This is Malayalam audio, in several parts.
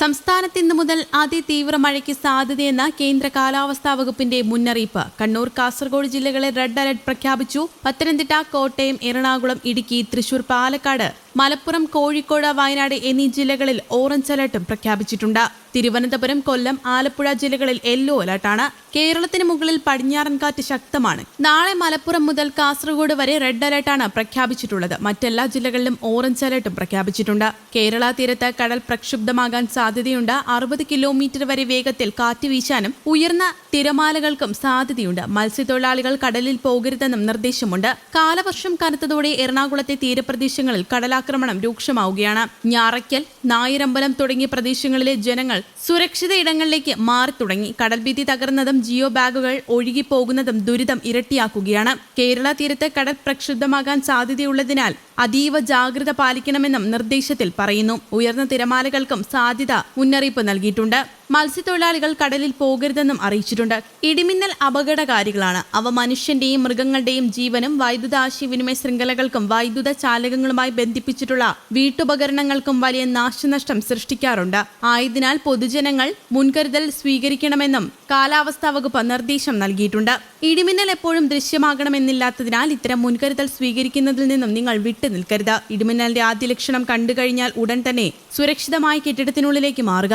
സംസ്ഥാനത്ത് ഇന്നു മുതൽ അതിതീവ്ര മഴയ്ക്ക് സാധ്യതയെന്ന കേന്ദ്ര കാലാവസ്ഥാ വകുപ്പിന്റെ മുന്നറിയിപ്പ്. കണ്ണൂർ കാസർഗോഡ് ജില്ലകളെ റെഡ് അലർട്ട് പ്രഖ്യാപിച്ചു. പത്തനംതിട്ട കോട്ടയം എറണാകുളം ഇടുക്കി തൃശൂർ പാലക്കാട് മലപ്പുറം കോഴിക്കോട് വയനാട് എന്നീ ജില്ലകളിൽ ഓറഞ്ച് അലർട്ടും പ്രഖ്യാപിച്ചിട്ടുണ്ട്. തിരുവനന്തപുരം കൊല്ലം ആലപ്പുഴ ജില്ലകളിൽ യെല്ലോ അലർട്ടാണ്. കേരളത്തിന് മുകളിൽ പടിഞ്ഞാറൻ കാറ്റ് ശക്തമാണ്. നാളെ മലപ്പുറം മുതൽ കാസർഗോഡ് വരെ റെഡ് അലർട്ടാണ് പ്രഖ്യാപിച്ചിട്ടുള്ളത്. മറ്റെല്ലാ ജില്ലകളിലും ഓറഞ്ച് അലർട്ടും പ്രഖ്യാപിച്ചിട്ടുണ്ട്. കേരള തീരത്ത് കടൽ പ്രക്ഷുബ്ധമാകാൻ സാധ്യതയുണ്ട്. അറുപത് കിലോമീറ്റർ വരെ വേഗത്തിൽ കാറ്റ് വീശാനും ഉയർന്ന തിരമാലകൾക്കും സാധ്യതയുണ്ട്. മത്സ്യത്തൊഴിലാളികൾ കടലിൽ പോകരുതെന്നും നിർദ്ദേശമുണ്ട്. കാലവർഷം കനത്തതോടെ എറണാകുളത്തെ തീരപ്രദേശങ്ങളിൽ കടലാക്രമണം രൂക്ഷമാവുകയാണ്. ഞാറയ്ക്കൽ നായരമ്പലം തുടങ്ങിയ പ്രദേശങ്ങളിലെ ജനങ്ങൾ സുരക്ഷിത ഇടങ്ങളിലേക്ക് മാറി തുടങ്ങി. കടൽഭീതി തകർന്നതും ജിയോ ബാഗുകൾ ഒഴുകിപ്പോകുന്നതും ദുരിതം ഇരട്ടിയാക്കുകയാണ്. കേരള തീരത്ത് കടൽ പ്രക്ഷുബ്ധമാകാൻ സാധ്യതയുള്ളതിനാൽ അതീവ ജാഗ്രത പാലിക്കണമെന്നും നിർദ്ദേശത്തിൽ പറയുന്നു. ഉയർന്ന തിരമാലകൾക്കും സാധ്യത മുന്നറിയിപ്പ് നൽകിയിട്ടുണ്ട്. മത്സ്യത്തൊഴിലാളികൾ കടലിൽ പോകരുതെന്നും അറിയിച്ചിട്ടുണ്ട്. ഇടിമിന്നൽ അപകടകാരികളാണ്. അവ മനുഷ്യന്റെയും മൃഗങ്ങളുടെയും ജീവനും വൈദ്യുത ആശയവിനിമയ ശൃംഖലകൾക്കും വൈദ്യുത ചാലകങ്ങളുമായി ബന്ധിപ്പിച്ചിട്ടുള്ള വീട്ടുപകരണങ്ങൾക്കും വലിയ നാശനഷ്ടം സൃഷ്ടിക്കാറുണ്ട്. ആയതിനാൽ പൊതുജനങ്ങൾ മുൻകരുതൽ സ്വീകരിക്കണമെന്നും കാലാവസ്ഥാ വകുപ്പ് നിർദ്ദേശം നൽകിയിട്ടുണ്ട്. ഇടിമിന്നൽ എപ്പോഴും ദൃശ്യമാകണമെന്നില്ലാത്തതിനാൽ ഇത്തരം മുൻകരുതൽ സ്വീകരിക്കുന്നതിൽ നിന്നും നിങ്ങൾ വിട്ടു നിൽക്കരുത്. ഇടിമിന്നലിന്റെ ആദ്യ ലക്ഷണം കണ്ടുകഴിഞ്ഞാൽ ഉടൻ തന്നെ സുരക്ഷിതമായ കെട്ടിടത്തിനുള്ളിലേക്ക് മാറുക.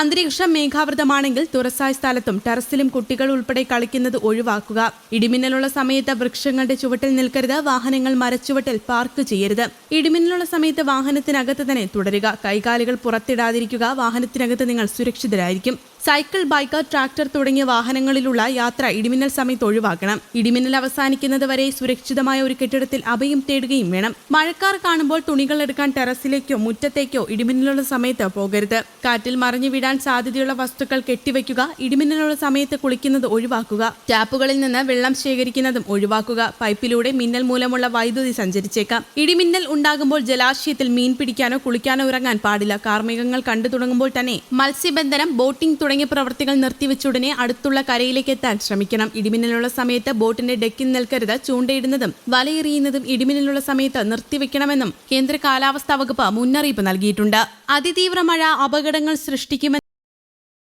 അന്തരീക്ഷം മേഘാവൃതമാണെങ്കിൽ തുറസായ സ്ഥലത്തും ടെറസിലും കുട്ടികൾ ഉൾപ്പെടെ കളിക്കുന്നത് ഒഴിവാക്കുക. ഇടിമിന്നലുള്ള സമയത്ത് വൃക്ഷങ്ങളുടെ ചുവട്ടിൽ നിൽക്കരുത്. വാഹനങ്ങൾ മരച്ചുവട്ടിൽ പാർക്ക് ചെയ്യരുത്. ഇടിമിന്നലുള്ള സമയത്ത് വാഹനത്തിനകത്ത് തന്നെ തുടരുക. കൈകാലുകൾ പുറത്തിടാതിരിക്കുക. വാഹനത്തിനകത്ത് നിങ്ങൾ സുരക്ഷിതരായിരിക്കും. സൈക്കിൾ ബൈക്ക് ട്രാക്ടർ തുടങ്ങിയ വാഹനങ്ങളിലുള്ള യാത്ര ഇടിമിന്നൽ സമയത്ത് ഒഴിവാക്കണം. ഇടിമിന്നൽ അവസാനിക്കുന്നത് വരെ സുരക്ഷിതമായ ഒരു കെട്ടിടത്തിൽ അഭയം തേടുകയും വേണം. മഴക്കാർ കാണുമ്പോൾ തുണികൾ എടുക്കാൻ ടെറസിലേക്കോ മുറ്റത്തേക്കോ ഇടിമിന്നലുള്ള സമയത്ത് പോകരുത്. കാറ്റിൽ മറിഞ്ഞു വീഴാൻ സാധ്യതയുള്ള വസ്തുക്കൾ കെട്ടിവെക്കുക ഇടിമിന്നലുള്ള സമയത്ത് കുളിക്കുന്നത് ഒഴിവാക്കുക. ടാപ്പുകളിൽ നിന്ന് വെള്ളം ശേഖരിക്കുന്നതും ഒഴിവാക്കുക. പൈപ്പിലൂടെ മിന്നൽ മൂലമുള്ള വൈദ്യുതി സഞ്ചരിച്ചേക്കാം. ഇടിമിന്നൽ ഉണ്ടാകുമ്പോൾ ജലാശയത്തിൽ മീൻ പിടിക്കാനോ കുളിക്കാനോ ഇറങ്ങാൻ പാടില്ല. കാർമികങ്ങൾ കണ്ടു തുടങ്ങുമ്പോൾ തന്നെ മത്സ്യബന്ധനം ബോട്ടിംഗ് തുടങ്ങിയ പ്രവർത്തികൾ നിർത്തിവെച്ചുടനെ അടുത്തുള്ള കരയിലേക്ക് എത്താൻ ശ്രമിക്കണം. ഇടിമിന്നലുള്ള സമയത്ത് ബോട്ടിന്റെ ഡെക്കിൽ നിൽക്കരുത് ചൂണ്ടയിടുന്നതും വലയെറിയുന്നതും ഇടിമിന്നലുള്ള സമയത്ത് നിർത്തിവെക്കണമെന്നും കേന്ദ്ര കാലാവസ്ഥാ വകുപ്പ് മുന്നറിയിപ്പ് നൽകിയിട്ടുണ്ട്. അതിതീവ്ര മഴ അപകടങ്ങൾ സൃഷ്ടിക്കുമെന്ന്